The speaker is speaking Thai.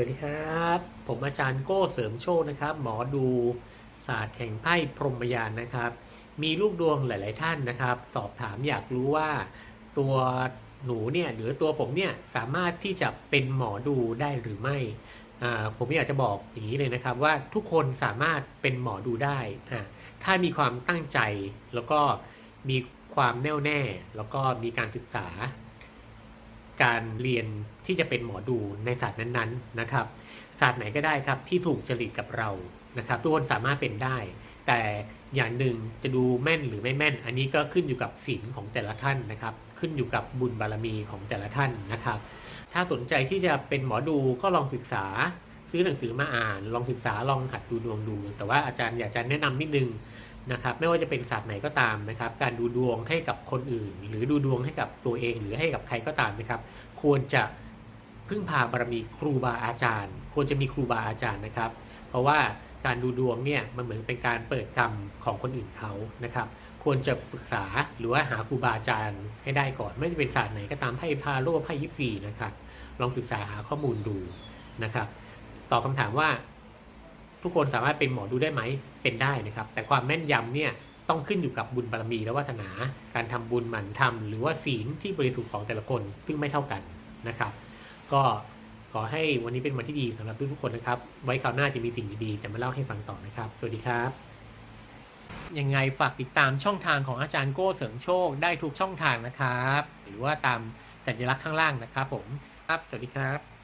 วัสดีครับ ผมอาจารย์โก้เสริมโชคนะครับ หมอดูศาสตร์แห่งไพ่พรหมยานนะครับ มีลูกดวงหลาย ๆ ท่านนะครับ สอบถามอยากรู้ว่าตัวหนูเนี่ยหรือตัวผมเนี่ยสามารถที่จะเป็นหมอดูได้หรือไม่ ผมอยากจะบอกอย่างนี้เลยนะครับว่าทุกคนสามารถเป็นหมอดูได้ ถ้ามีความตั้งใจแล้วก็มีความแน่วแน่ แล้วก็มีการศึกษา การเรียนที่จะเป็นหมอดูในศาสตร์นั้นๆนะครับ ศาสตร์ไหนก็ได้ครับที่ถูกจริตกับเรานะครับ ทุกคนสามารถเป็นได้ แต่อย่างหนึ่งจะดูแม่นหรือไม่แม่น อันนี้ก็ขึ้นอยู่กับศีลของแต่ละท่านนะครับ ขึ้นอยู่กับบุญบารมีของแต่ละท่านนะครับ ถ้าสนใจที่จะเป็นหมอดูก็ลองศึกษาซื้อหนังสือมาอ่าน ลองศึกษาลองหัดดูดวงดู แต่ว่าอาจารย์อยากจะแนะนำนิดนึง นะครับไม่ว่าจะเป็นศาสตร์ไหนก็ตามนะครับ การดูดวงให้กับคนอื่น หรือดูดวงให้กับตัวเอง หรือให้กับใครก็ตามนะครับ ควรจะพึ่งพาบารมีครูบาอาจารย์ ควรจะมีครูบาอาจารย์นะครับ เพราะว่าการดูดวงเนี่ยมันเหมือนเป็นการเปิดกรรมของคนอื่นเขานะครับ ควรจะปรึกษาหรือว่าหาครูบาอาจารย์ให้ได้ก่อน ไม่ว่าจะเป็นศาสตร์ไหนก็ตามไพ่พาโลกไพ่ยิปซีนะครับ ลองศึกษาหาข้อมูลดูนะครับตอบคำถามว่า ทุกคนสามารถเป็นหมอดูได้ไหมเป็นได้นะครับ แต่ความแม่นยำเนี่ยต้องขึ้นอยู่กับบุญบารมีและวาสนา การทำบุญหมั่นทำหรือว่าศีลที่บริสุทธิ์ของแต่ละคน ซึ่งไม่เท่ากันนะครับ ก็ขอให้วันนี้เป็นวันที่ดีสำหรับทุกๆคนนะครับ ไว้คราวหน้าจะมีสิ่งดีๆ จะมาเล่าให้ฟังต่อนะครับ สวัสดีครับ ยังไงฝากติดตามช่องทางของอาจารย์โก้เสริมโชคได้ทุกช่องทางนะครับ หรือว่าตามสัญลักษณ์ข้างล่างนะครับ ผม ครับ สวัสดีครับ